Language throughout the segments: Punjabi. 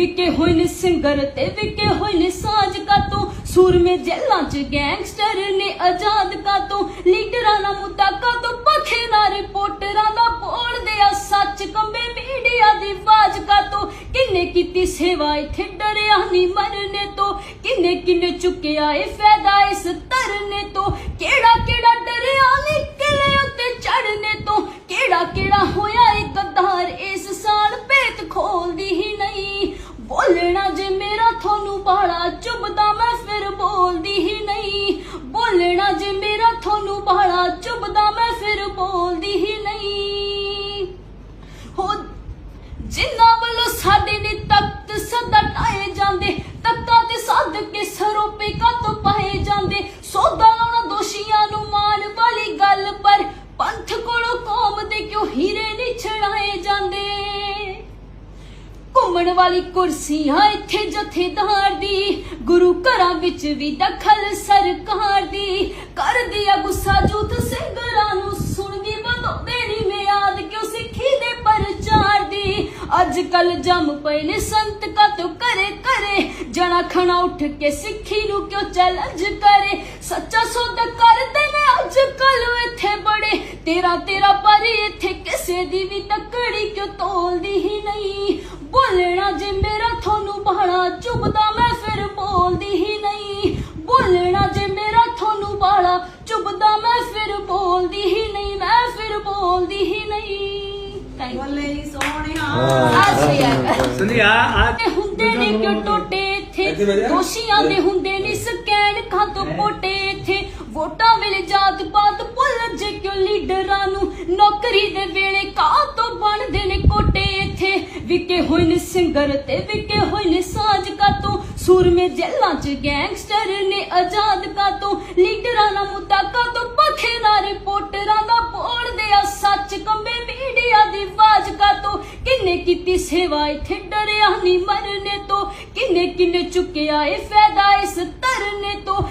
ਵਿਕੇ ਹੋਏ ਨੇ ਸਿੰਗਰ ਤੇ ਵਿਕੇ ਹੋਏ ਨੇ ਸਾਜ ਕਾਤੋਂ। ਸੂਰਮੇ ਜੇਲਾਂ 'ਚ ਗੈਂਗਸਟਰ ਨੇ ਆਜ਼ਾਦ ਕਾਤੋਂ। ਲੀਡਰਾਂ ਦਾ ਮੁੱਦਾ ਕਾਤੋਂ, ਪਖੇ ਰਿਪੋਰਟਰਾਂ ਦਾ ਬੋਲਦੇ ਆ ਸੱਚ। ਕੰਬੇ ਮੀਡੀਆ ਦੀ ਆਵਾਜ਼ ਕਾਤੋਂ। ਕਿੰਨੇ ਕੀਤੀ ਸੇਵਾ, ਇੱਥੇ ਡਰਿਆ ਨਹੀਂ ਮਰਨੇ ਤੋਂ। ਕਿੰਨੇ ਕਿੰਨੇ ਚੁੱਕਿਆ ਏ ਫਾਇਦਾ ਇਸ ਤਰਨੇ ਹੀਰੇ ਨਹੀਂ ਜਾਂਦੇ। ਘੁੰਮਣ ਵਾਲੀ ਕੁਰਸੀਆਂ ਇੱਥੇ ਜਥੇਦਾਰ ਦੀ, ਗੁਰੂ ਘਰਾਂ ਵਿੱਚ ਵੀ ਦਖਲ ਸਰਕਾਰ ਦੀ। ਕਰਦੀ ਆ ਗੁੱਸਾ ਜੂਥ ਸਿੰਘਾਂ ਨੂੰ ਸੁਣਦੀ ਵਧਾਉਂਦੇ ਨਹੀਂ ਮਿਆਦ, ਕਿਉਂ ਸਿੱਖੀ ਦੇ ਪ੍ਰਚਾਰ ਦੀ। ਅੱਜ ਕੱਲ ਜੰਮ ਪਏ ਨੇ ਸੰਤ ਕਤੋਂ ਕਰੇ ਕਰੇ ਜਣਾ ਖਣਾ ਉੱਠ ਕੇ ਸਿੱਖੀ ਨੂੰ ਕਿਉਂ ਚੈਲੰਜ ਕਰੇ? ਸੱਚਾ ਸੌਦਾ ਕਰਦੇ ਨੇ ਅੱਜ ਕੱਲ ਇੱਥੇ ਬੜੇ। ਤੇਰਾ ਤੇਰਾ ਪਰੀ ਇੱਥੇ ਕਿਸੇ ਦੀ ਵੀ ਤੱਕੜੀ ਕਿਉਂ ਤੋਲਦੀ ਹੀ ਨਹੀਂ? ਬੋਲਣਾ ਜੇ ਮੇਰਾ ਤੁਹਾਨੂੰ ਬਾਲਾ ਚੁੱਭਦਾ ਮੈਂ ਫਿਰ ਬੋਲਦੀ ਹੀ ਨਹੀਂ। ਬੋਲਣਾ ਜੇ ਮੇਰਾ ਤੁਹਾਨੂੰ ਬਾਲਾ ਚੁੱਭਦਾ ਮੈਂ ਫਿਰ ਬੋਲਦੀ ਹੀ ਨਹੀਂ ਮੈਂ ਫਿਰ ਬੋਲਦੀ ਹੀ ਨਹੀਂ। ਥੈਂਕ ਯੂ ਬੋਲੇ ਸੋਹਣਿਆ। ਆਸਿਆ ਸੁਣੀ ਆ ਆ ਤੇ ਹੁੰਦੇ ਨੇ ਕਿਉਂ ਟੋਟੇ ਇੱਥੇ। ਦੋਸ਼ੀਆਂ ਦੇ ਹੁੰਦੇ ਨੇ ਸਕੈਨ ਖਾਤੋਂ ਪੋਟੇ ਇੱਥੇ। ਵੋਟਾਂ ਵੇਲੇ ਜਾਤ ਪਾਤ ਜੇ ਕਿਉਂ ਲੀਡਰਾਂ ਨੂੰ ਨੌਕਰੀ ਦੇ ਵੇਲੇ ਕਾਹ ਤੋਂ ਬਣਦੇ ਨੇ ਕੋਟੇ ਇੱਥੇ? ਵਿਕੇ ਹੋਏ ਨੇ ਸਿੰਗਰ ਤੇ ਵਿਕੇ ਹੋਏ ਨੇ ਸਾਜ ਕਾਤੋਂ? ਸੂਰਮੇ ਜੇਲਾਂ 'ਚ ਗੈਂਗਸਟਰ ਨੇ ਆਜ਼ਾਦ ਕਾਤੋਂ? ਲੀਡਰਾਂ ਦਾ ਮੁੱਦਾ ਕਾਤੋਂ? ਪਖੇ ਰਿਪੋਰਟਰਾਂ ਦਾ ਬੋਲਦੇ ਆ ਸੱਚ ਕੰਬੇ ਮੀਡੀਆ ਦੀ ਆਵਾਜ਼ ਕਾਤੋਂ? ਕਿੰਨੇ ਕੀਤੀ ਸੇਵਾ ਇੱਥੇ ਡਰਿਆ ਨਹੀਂ ਮਰਨੇ ਤੋਂ? ਕਿੰਨੇ ਕਿੰਨੇ ਚੁੱਕਿਆ ਏ ਫਾਇਦਾ ਇਸ ਤਰਨੇ ਤੋਂ?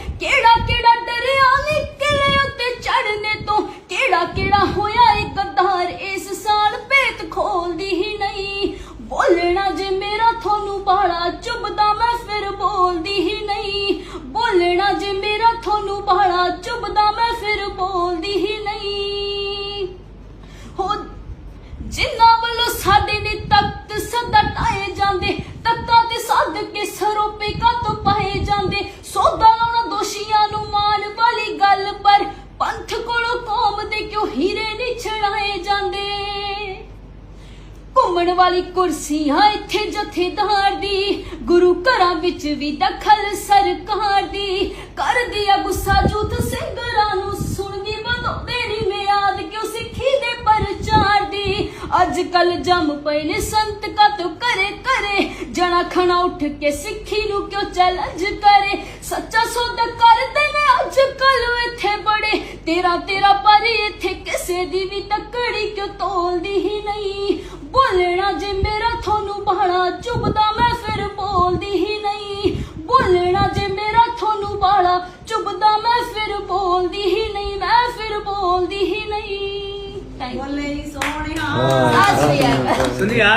ਬਾਲਾ ਚੁੱਭਦਾ ਮੈਂ ਫਿਰ ਬੋਲਦੀ ਹੀ ਨਹੀਂ। ਬੋਲਣਾ ਜੇ ਮੇਰਾ ਤੁਹਾਨੂੰ ਬਾਲਾ ਚੁੱਭਦਾ ਮੈਂ ਫਿਰ ਬੋਲਦੀ ਹੀ ਨਹੀਂ। ਹੋ, ਜਿਨ੍ਹਾਂ ਵੱਲੋਂ ਸਾਡੇ ਨੇ ਤਖਤ ਸਦਾ ਟਾਏ ਜਾਂਦੇ, ਤਖਤਾਂ ਤੇ ਸੱਦ ਕੇ ਸਰੋਪੇ ਕੱਤ ਪਾਏ ਘੁੰਮਣ ਵਾਲੀ ਕੁਰਸੀਆਂ ਇੱਥੇ ਜਥੇਦਾਰ ਦੀ। ਗੁਰੂ ਘਰਾਂ ਵਿੱਚ ਵੀ ਦਖਲ ਸਰਕਾਰ ਦੀ। ਕਰਦੀ ਆ ਗੁੱਸਾ ਜੂਥ ਸਿੰਘਾਂ ਨੂੰ ਸੁਣਦੀ ਵਧਾਉਂਦੇ ਨਹੀਂ ਮਿਆਦ ਕਿਉਂ ਸਿੱਖੀ ਦੇ ਪ੍ਰਚਾਰ ਦੀ? ਅੱਜ ਕੱਲ ਜੰਮ ਪਏ ਨੇ ਸੰਤ ਕਤ ਕਰੇ ਕਰੇ ਜਣਾ ਖਣਾ ਉੱਠ ਕੇ ਸਿੱਖੀ ਨੂੰ ਕਿਉਂ ਚੈਲੰਜ ਕਰੇ? ਸੱਚਾ ਸੌਦਾ ਕਰਦੇ ਨੇ ਅੱਜ ਕੱਲ ਇੱਥੇ ਬੜੇ। ਤੇਰਾ ਤੇਰਾ ਪਰੀ ਇੱਥੇ ਕਿਸੇ ਦੀ ਵੀ ਤੱਕੜੀ ਕਿਉਂ ਤੋਲਦੀ ਹੀ ਨਹੀਂ? ਬੋਲਣਾ ਜੇ ਮੇਰਾ ਤੁਹਾਨੂੰ ਬਾਲਾ ਚੁੱਭਦਾ ਮੈਂ ਫਿਰ ਬੋਲਦੀ ਹੀ ਨਹੀਂ। ਬੋਲਣਾ ਜੇ ਮੇਰਾ ਤੁਹਾਨੂੰ ਬਾਲਾ ਚੁੱਭਦਾ ਮੈਂ ਫਿਰ ਬੋਲਦੀ ਹੀ ਨਹੀਂ। ਮੈਂ ਫਿਰ ਬੋਲਦੀ ਹੀ ਨਹੀਂ। ਬੋਲੇ ਸੋਹਣਿਆ। ਆਸਿਆ ਸੁਣੀ ਆ